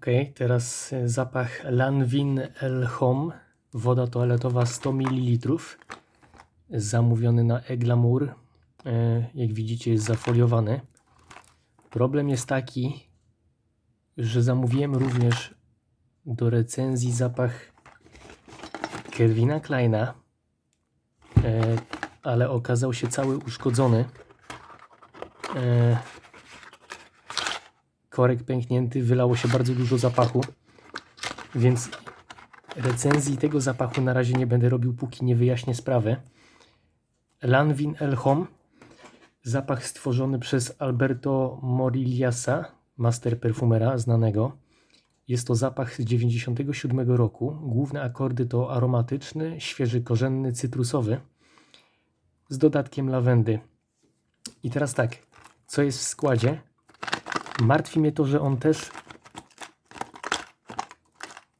Ok, teraz e, zapach Lanvin El Home, woda toaletowa 100 ml, zamówiony na Eglamour. E, Jak widzicie jest zafoliowany. Problem jest taki, że zamówiłem również do recenzji zapach Kelvina Kleina, e, ale okazał się cały uszkodzony. Korek pęknięty, wylało się bardzo dużo zapachu, więc recenzji tego zapachu na razie nie będę robił, póki nie wyjaśnię sprawę. Lanvin El Home, zapach stworzony przez Alberto Morigliasa, master perfumera znanego. Jest to zapach z 97 roku. Główne akordy to aromatyczny, świeży korzenny, cytrusowy z dodatkiem lawendy. I teraz tak, co jest w składzie? Martwi mnie to, że on też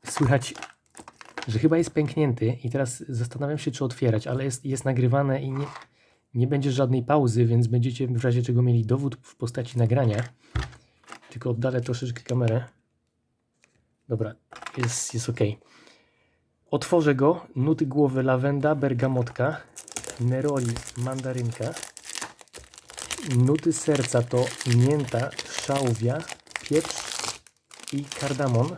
słychać, że chyba jest pęknięty i teraz zastanawiam się, czy otwierać, ale jest, jest nagrywane i nie, nie będzie żadnej pauzy, więc będziecie w razie czego mieli dowód w postaci nagrania. Tylko oddalę troszeczkę kamerę. Dobra, jest, jest ok. Otworzę go. Nuty głowy lawenda, bergamotka, neroli, mandarynka. Nuty serca to mięta, szałwia, pieprz i kardamon.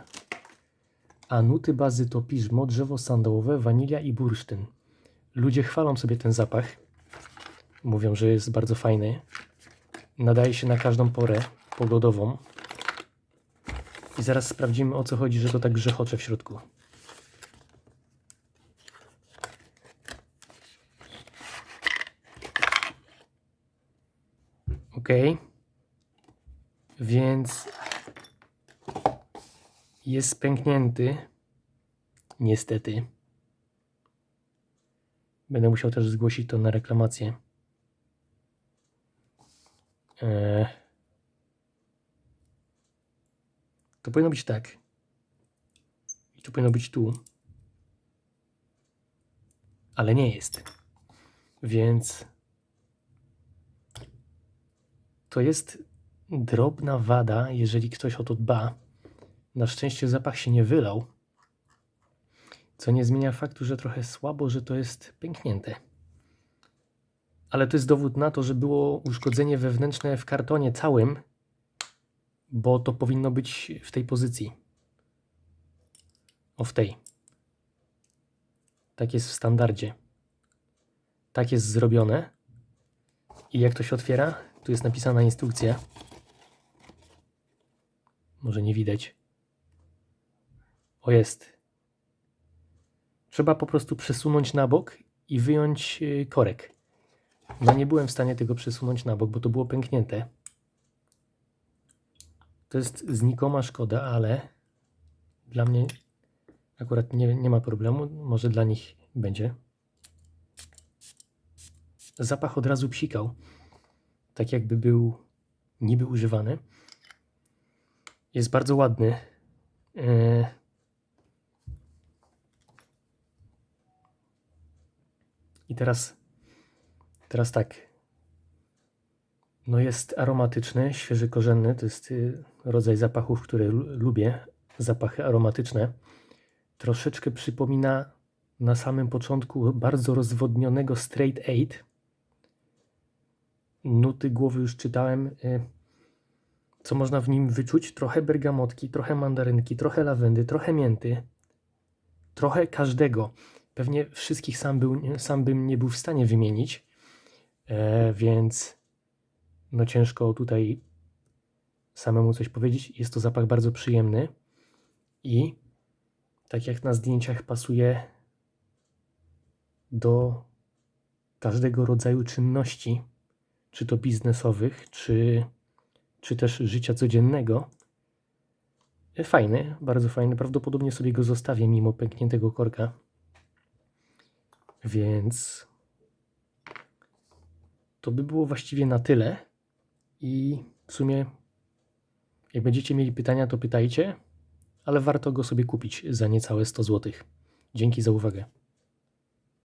A nuty bazy to piżmo, drzewo sandałowe, wanilia i bursztyn. Ludzie chwalą sobie ten zapach. Mówią, że jest bardzo fajny. Nadaje się na każdą porę pogodową. I zaraz sprawdzimy o co chodzi, że to tak grzechocze w środku. Ok. Więc jest pęknięty. Niestety. Będę musiał też zgłosić to na reklamację. Eee. To powinno być tak. I to powinno być tu. Ale nie jest. Więc to jest drobna wada, jeżeli ktoś o to dba. Na szczęście zapach się nie wylał. Co nie zmienia faktu, że trochę słabo, że to jest pęknięte. Ale to jest dowód na to, że było uszkodzenie wewnętrzne w kartonie całym, bo to powinno być w tej pozycji. O w tej. Tak jest w standardzie. Tak jest zrobione. I jak to się otwiera? Tu jest napisana instrukcja. Może nie widać. O jest. Trzeba po prostu przesunąć na bok i wyjąć y, korek. No nie byłem w stanie tego przesunąć na bok, bo to było pęknięte. To jest znikoma szkoda, ale dla mnie akurat nie, nie ma problemu. Może dla nich będzie. Zapach od razu psikał. Tak jakby był niby używany. Jest bardzo ładny. Eee, I teraz, teraz tak. No jest aromatyczny, świeży korzenny. To jest y, rodzaj zapachów, które lu- lubię. Zapachy aromatyczne. Troszeczkę przypomina na samym początku bardzo rozwodnionego Straight Eight. Nuty głowy już czytałem. y, Co można w nim wyczuć? Trochę bergamotki, trochę mandarynki, trochę lawendy, trochę mięty. Trochę każdego. Pewnie wszystkich sam, był, sam bym nie był w stanie wymienić, e, więc no ciężko tutaj samemu coś powiedzieć. Jest to zapach bardzo przyjemny i tak jak na zdjęciach pasuje do każdego rodzaju czynności, czy to biznesowych, czy, czy też życia codziennego. E, Fajny, bardzo fajny. Prawdopodobnie sobie go zostawię mimo pękniętego korka. Więc to by było właściwie na tyle. I w sumie, jak będziecie mieli pytania, to pytajcie, ale warto go sobie kupić za niecałe 100 zł. Dzięki za uwagę.